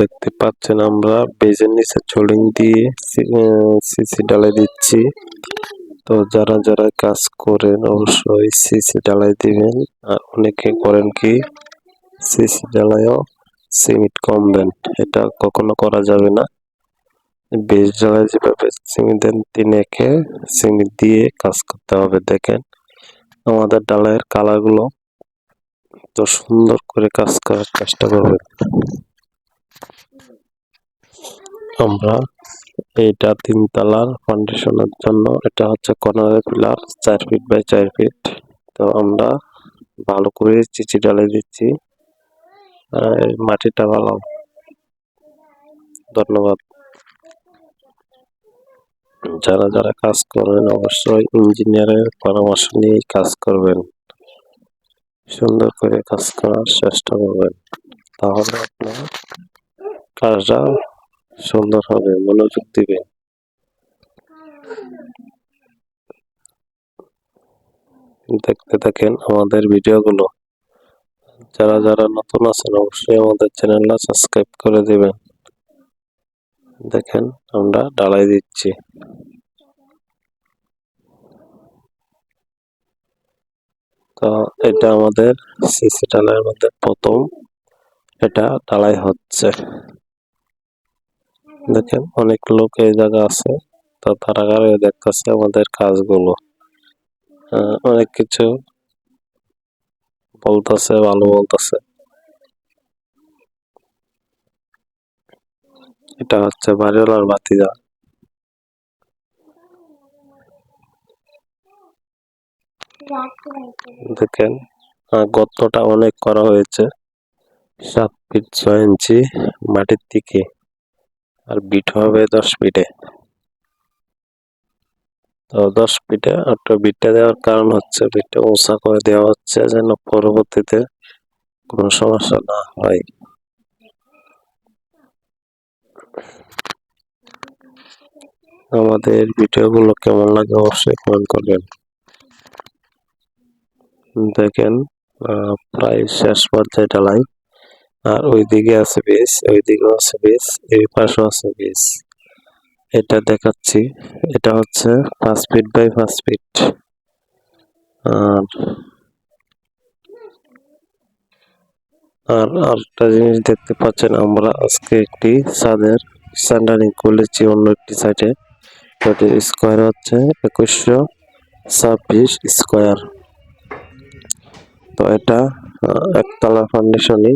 দেখতে পাচ্ছেন আমরা। বেজের নিচে চোলিং দিয়ে সিসি ডালাই দিচ্ছি। তো যারা যারা কাজ করেন অবশ্যই সিসি ডালাই দিবেন। আর অনেকে করেন কি, সিসি ডালাইও সিমেন্ট কম দেন। এটা কখনো করা যাবে না। বেজ ডালাই যেভাবে সিমেন্ট দেন, তিনেকে সিমেন্ট দিয়ে কাজ করতে হবে। দেখেন, আমাদের ডালাইয়ের কালারগুলো তো সুন্দর করে কাজ করার চেষ্টা করবেন। আমরা এইটা তিনতলার ফাউন্ডেশনের জন্য, এটা হচ্ছে কর্নারের পিলার চার ফিট বাই চার ফিট তো আমরা ভালো করে চিচি ডালে দিচ্ছি। মাটিটা ভালো। ধন্যবাদ। যারা যারা কাজ করেন, অবশ্যই ইঞ্জিনিয়ারের পরামর্শ নিয়ে কাজ করবেন। সুন্দর করে কাজ করার চেষ্টা করবেন। তাহলে আপনার কাজটা সুন্দর হবে, মনোযোগ দিবে। দেখতে থাকেন আমাদের ভিডিওগুলো। যারা যারা নতুন আছেন, অবশ্যই আমাদের চ্যানেলটা সাবস্ক্রাইব করে দিবেন। দেখেন, আমরা ডালাই দিচ্ছি। তো এটা আমাদের সিসি ডালাইয়ের মধ্যে প্রথম এটা ডালাই হচ্ছে। দেখেন অনেক লোক এই জায়গা আছে। তো তারা দেখতেছে আমাদের কাজগুলো। আহ, অনেক কিছু বলতেছে ভালো বলতেছে। এটা হচ্ছে বাড়িওয়ালার বাতিজা দেখেন গর্তটা অনেক করা হয়েছে। সাত ফিট ছয় ইঞ্চি মাটির দিকে আর বিট হবে দশ ফিটে তো দশ ফিটে একটা বিটটা দেওয়ার কারণ হচ্ছে বিটটা উঁচা করে দেওয়া হচ্ছে যেন পরবর্তীতে কোনো সমস্যা না হয়। আমাদের ভিডিওগুলো কেমন লাগে অবশ্যই কমেন্ট করবেন। দেখেন প্রায় শেষ পর্যায়ে ঢালাই। আর ওইদিকে আছে বেস, ওইদিকেও আছে বেস, এই পাশেও আছে বেস। এটা দেখাচ্ছি, এটা হচ্ছে পাঁচ ফিট বাই পাঁচ ফিট। আর আর আরেকটা জিনিস দেখতে পাচ্ছেন, আমরা আজকে একটি ছাদের স্যান্ডারিং করেছি অন্য একটি সাইডে ওটির স্কোয়ার হচ্ছে একুশশো ছাব্বিশ স্কোয়ার। তো এটা একতলা ফাউন্ডেশনই